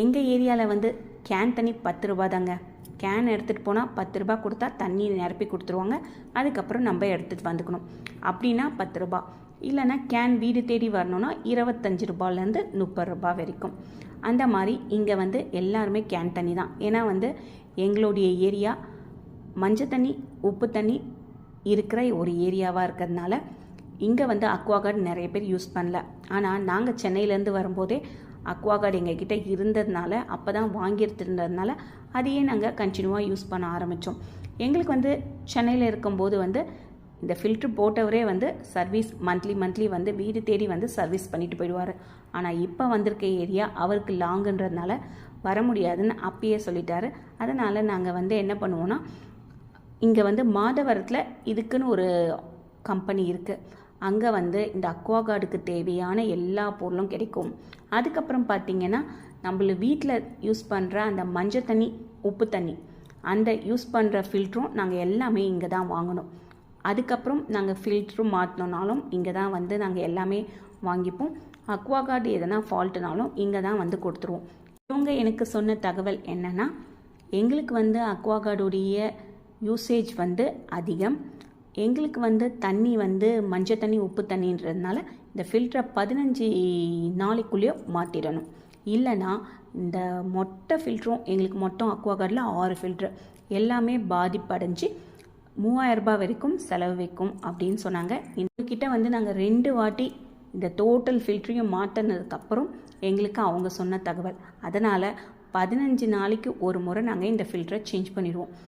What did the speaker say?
எங்கள் ஏரியாவில் வந்து கேன் தண்ணி பத்து ரூபா தாங்க கேன் எடுத்துகிட்டு போனால் பத்து ரூபா கொடுத்தா தண்ணி நிரப்பி கொடுத்துருவாங்க. அதுக்கப்புறம் நம்ம எடுத்துகிட்டு வந்துக்கணும். அப்படின்னா பத்து ரூபா. இல்லைன்னா கேன் வீடு தேடி வரணும்னா இருபத்தஞ்சி ரூபாலேருந்து முப்பது ரூபா வரைக்கும். அந்த மாதிரி இங்கே வந்து எல்லாருமே கேன் தண்ணி தான். ஏன்னா வந்து எங்களுடைய ஏரியா மஞ்சள் தண்ணி உப்பு தண்ணி இருக்கிற ஒரு ஏரியாவாக இருக்கிறதுனால இங்கே வந்து அக்வாகார்டு நிறைய பேர் யூஸ் பண்ணல. ஆனால் நாங்கள் சென்னையிலேருந்து வரும்போதே அக்வாகார்டு எங்ககிட்ட இருந்ததுனால அப்போ தான் வாங்கியிருந்ததுனால அதையே நாங்கள் கண்டினியூவாக யூஸ் பண்ண ஆரம்பித்தோம் எங்களுக்கு வந்து சென்னையில் இருக்கும்போது வந்து இந்த ஃபில்ட்ரு போட்டவரே வந்து சர்வீஸ் மந்த்லி மந்த்லி வந்து வீடு தேடி வந்து சர்வீஸ் பண்ணிட்டு போயிடுவார். ஆனால் இப்போ வந்திருக்க ஏரியா அவருக்கு லாங்குன்றதுனால வர முடியாதுன்னு அப்பயே சொல்லிட்டாரு. அதனால் நாங்கள் வந்து என்ன பண்ணுவோன்னா இங்கே வந்து மாதவரத்தில் இதுக்குன்னு ஒரு கம்பெனி இருக்குது அங்கே வந்து இந்த அக்வாகார்டுக்கு தேவையான எல்லா பொருளும் கிடைக்கும். அதுக்கப்புறம் பார்த்தீங்கன்னா நம்மள வீட்டில் யூஸ் பண்ணுற அந்த மஞ்சள் தண்ணி உப்பு தண்ணி. அந்த யூஸ் பண்ணுற ஃபில்ட்ரும் நாங்கள் எல்லாமே இங்கே தான் வாங்கணும். அதுக்கப்புறம் நாங்கள் ஃபில்டரும் மாற்றினோனாலும் இங்கே தான் வந்து நாங்கள் எல்லாமே வாங்கிப்போம். அக்வாகார்டு எதனா ஃபால்ட்டுனாலும் இங்கே தான் வந்து கொடுத்துருவோம். இவங்க எனக்கு சொன்ன தகவல் என்னென்னா எங்களுக்கு வந்து அக்வாகார்டுடைய யூசேஜ் வந்து அதிகம். எங்களுக்கு வந்து தண்ணி வந்து மஞ்சள் தண்ணி உப்பு தண்ணின்றதுனால இந்த ஃபில்டரை பதினஞ்சு நாளைக்குள்ளேயோ மாற்றிடணும் இல்லைன்னா இந்த மொட்டை ஃபில்டரும் எங்களுக்கு மொத்தம் அக்வாகார்டில் ஆறு ஃபில்ட்ரு எல்லாமே பாதிப்படைஞ்சு மூவாயிரம் ரூபாய் வரைக்கும் செலவு வைக்கும் அப்படின்னு சொன்னாங்க. எங்ககிட்ட வந்து நாங்கள் ரெண்டு வாட்டி இந்த டோட்டல் ஃபில்டரையும் மாற்றினதுக்கப்புறம் எங்களுக்கு அவங்க சொன்ன தகவல். அதனால் பதினஞ்சு நாளைக்கு ஒரு முறை நாங்கள் இந்த ஃபில்டரை சேஞ்ச் பண்ணிடுவோம்.